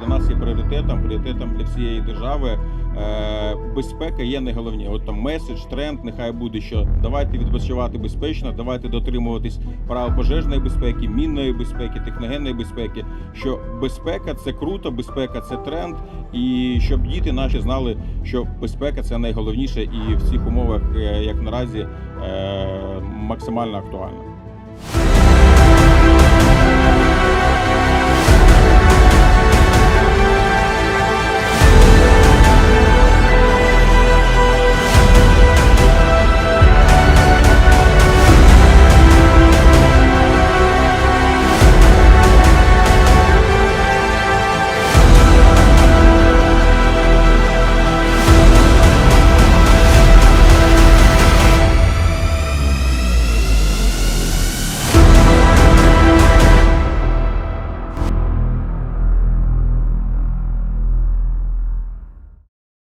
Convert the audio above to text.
До нас є пріоритетом, пріоритетом для всієї держави. Е, безпека є найголовніше. От там меседж, тренд, нехай буде, що давайте відпочивати безпечно, давайте дотримуватись правил пожежної безпеки, мінної безпеки, техногенної безпеки. Що безпека це круто, безпека це тренд, і щоб діти наші знали, що безпека це найголовніше і в цих умовах, е, як наразі, е, максимально актуально.